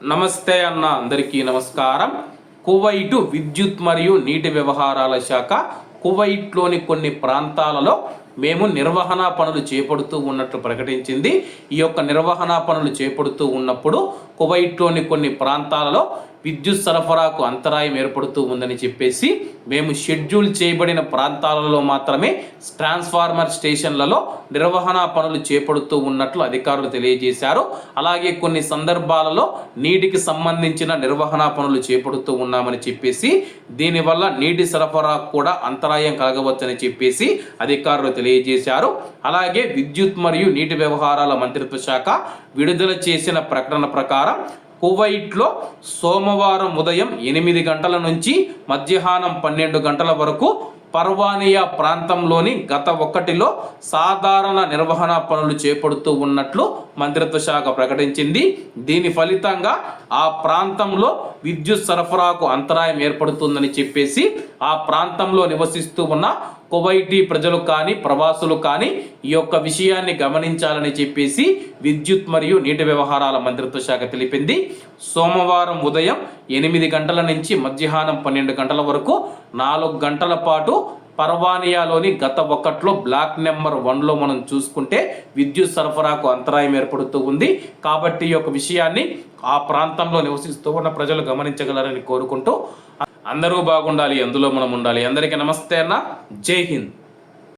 నమస్తే అన్న అందరికీ నమస్కారం. కువైటు విద్యుత్ మరియు నీటి వ్యవహారాల శాఖ కువైట్లోని కొన్ని ప్రాంతాలలో మేము నిర్వహణ పనులు చేపడుతూ ఉన్నట్లు ప్రకటించింది. ఈ యొక్క నిర్వహణ పనులు చేపడుతూ ఉన్నప్పుడు కువైట్లోని కొన్ని ప్రాంతాలలో విద్యుత్ సరఫరాకు అంతరాయం ఏర్పడుతూ ఉందని చెప్పేసి మేము షెడ్యూల్ చేయబడిన ప్రాంతాలలో మాత్రమే ట్రాన్స్ఫార్మర్ స్టేషన్లలో నిర్వహణ పనులు చేపడుతూ ఉన్నట్లు అధికారులు తెలియజేశారు. అలాగే కొన్ని సందర్భాలలో నీటికి సంబంధించిన నిర్వహణ పనులు చేపడుతూ ఉన్నామని చెప్పేసి దీనివల్ల నీటి సరఫరా కూడా అంతరాయం కలగవచ్చని చెప్పేసి అధికారులు తెలియజేశారు. అలాగే విద్యుత్ మరియు నీటి వ్యవహారాల మంత్రిత్వ శాఖ విడుదల చేసిన ప్రకటన ప్రకారం కువైట్లో సోమవారం ఉదయం ఎనిమిది గంటల నుంచి మధ్యాహ్నం పన్నెండు గంటల వరకు పర్వానియా ప్రాంతంలోని గత ఒకటిలో సాధారణ నిర్వహణ పనులు చేపడుతూ ఉన్నట్లు మంత్రిత్వ శాఖ ప్రకటించింది. దీని ఫలితంగా ఆ ప్రాంతంలో విద్యుత్ సరఫరాకు అంతరాయం ఏర్పడుతుందని చెప్పేసి ఆ ప్రాంతంలో నివసిస్తూ ఉన్న కువైటీ ప్రజలు కానీ ప్రవాసులు కానీ ఈ యొక్క విషయాన్ని గమనించాలని చెప్పేసి విద్యుత్ మరియు నీటి వ్యవహారాల మంత్రిత్వ శాఖ తెలిపింది. సోమవారం ఉదయం ఎనిమిది గంటల నుంచి మధ్యాహ్నం పన్నెండు గంటల వరకు నాలుగు గంటల పాటు పర్వానియాలోని గత ఒకట్లో బ్లాక్ నెంబర్ వన్లో మనం చూసుకుంటే విద్యుత్ సరఫరాకు అంతరాయం ఏర్పడుతూ ఉంది. కాబట్టి ఈ యొక్క విషయాన్ని ఆ ప్రాంతంలో నివసిస్తూ ఉన్న ప్రజలు గమనించగలరని కోరుకుంటూ అందరూ బాగుండాలి అందులో మనం ఉండాలి. అందరికీ నమస్తే అన్న. జై హింద్.